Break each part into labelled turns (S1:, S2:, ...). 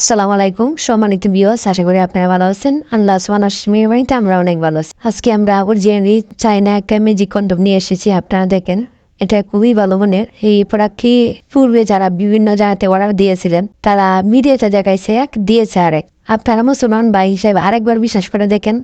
S1: আসসালামু আলাইকুম, সম্মানিত বিয়স আশা করি আপনারা ভালো আছেন। আল্লাহ বাড়িতে আমরা অনেক ভালো আছি। আজকে আমরা অরিজিনালি চাইনা একটা ম্যাজিক কন্ডম নিয়ে এসেছি, আপনারা দেখেন। এটা খুবই ভালো মনের। এই প্রোডাক্টটি পূর্বে যারা বিভিন্ন জায়গাতে অর্ডার দিয়েছিলেন, তারা মিডিয়াতে দেখাইছে, এক দিয়েছে আরেক। আপনারা মুসলমান ভাই হিসেবে আরেকবার বিশ্বাস করে দেখেন,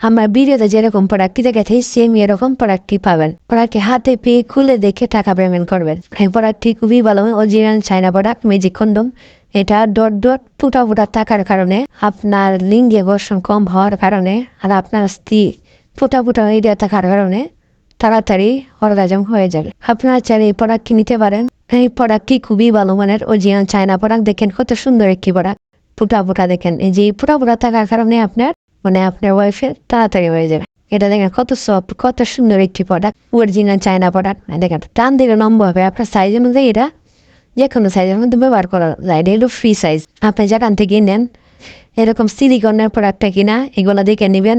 S1: আমরা ভিডিওতে যেরকম প্রোডাক্টটি দেখেছি সেম এরকম প্রোডাক্টটি পাবেন। প্রোডাক্টটি হাতে পেয়ে খুলে দেখে টাকা পেমেন্ট করবেন। এই প্রোডাক্টটি খুবই ভালো original China product magic condom এটা ডট ডট ফুটা ফুটা থাকার কারণে আপনার লিঙ্গে ঘর্ষণ কম হওয়ার কারণে আর আপনার স্ত্রী ফুটা ফুটা এরিয়া থাকার কারণে তাড়াতাড়ি অর্গাজম হয়ে যাবে আপনারা চাইলে এই প্রোডাক্টটি নিতে পারেন? এই প্রোডাক্টটি খুবই ভালো মানের অরিজিনাল চায়না প্রোডাক্ট দেখেন, কত সুন্দর একটি প্রোডাক্ট ফুটা ফুটা দেখেন, এই যে ফুটা ফুটা থাকার কারণে আপনার মানে আপনার ওয়াইফের তাড়াতাড়ি হয়ে যাবে। এটা দেখেন কত সফট কত সুন্দর একটি প্রোডাক্ট অরিজিনাল চায়না প্রোডাক্ট দেখেন, টান দিলে নম্বর হবে, আপনার সাইজ অনুযায়ী এটা যে কোনো সাইজের মধ্যে ব্যবহার করা যায়। এটা হলো ফ্রি সাইজ আপনি যেখান থেকে নেন, এরকম সিলিকনের প্রোডাক্টটা কিনা, এগুলো দেখে নেবেন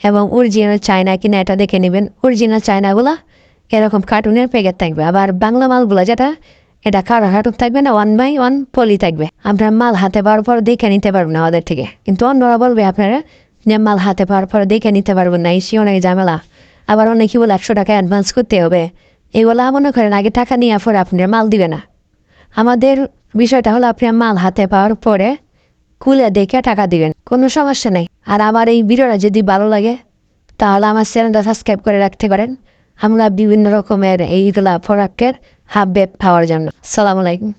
S1: এবং অরিজিনাল চায়না কিনা, এটা দেখে নেবেন। অরিজিনাল চায়নাগুলো এরকম কার্টুনের প্যাকেট থাকবে। আবার বাংলা মালগুলো যেটা, এটা কারও কার্টুন থাকবে না ওয়ান বাই ওয়ান পলি থাকবে। আপনার মাল হাতে পাওয়ার পর দেখে নিতে পারবেন আমাদের থেকে। কিন্তু অন্যরা বলবে আপনারা যে মাল হাতে পাওয়ার পর দেখে নিতে পারবেন না এসে অনেক ঝামেলা। আবার অনেকে বলে একশো টাকা অ্যাডভান্স করতে হবে। এগুলো মনে করেন আগে টাকা নিয়ে পরে আপনার মাল দিবে না। আমাদের বিষয়টা হলো আপনি মাল হাতে পাওয়ার পরে কুলে দেখে টাকা দিবেন। কোনো সমস্যা নেই। আর আমার এই ভিডিওটা যদি ভালো লাগে, তাহলে আমার চ্যানেলটা সাবস্ক্রাইব করে রাখতে পারেন। আমরা বিভিন্ন রকমের এইগুলা ফোরাকের হাফ বেপ পাওয়ার জন্য। সালাম আলাইকুম।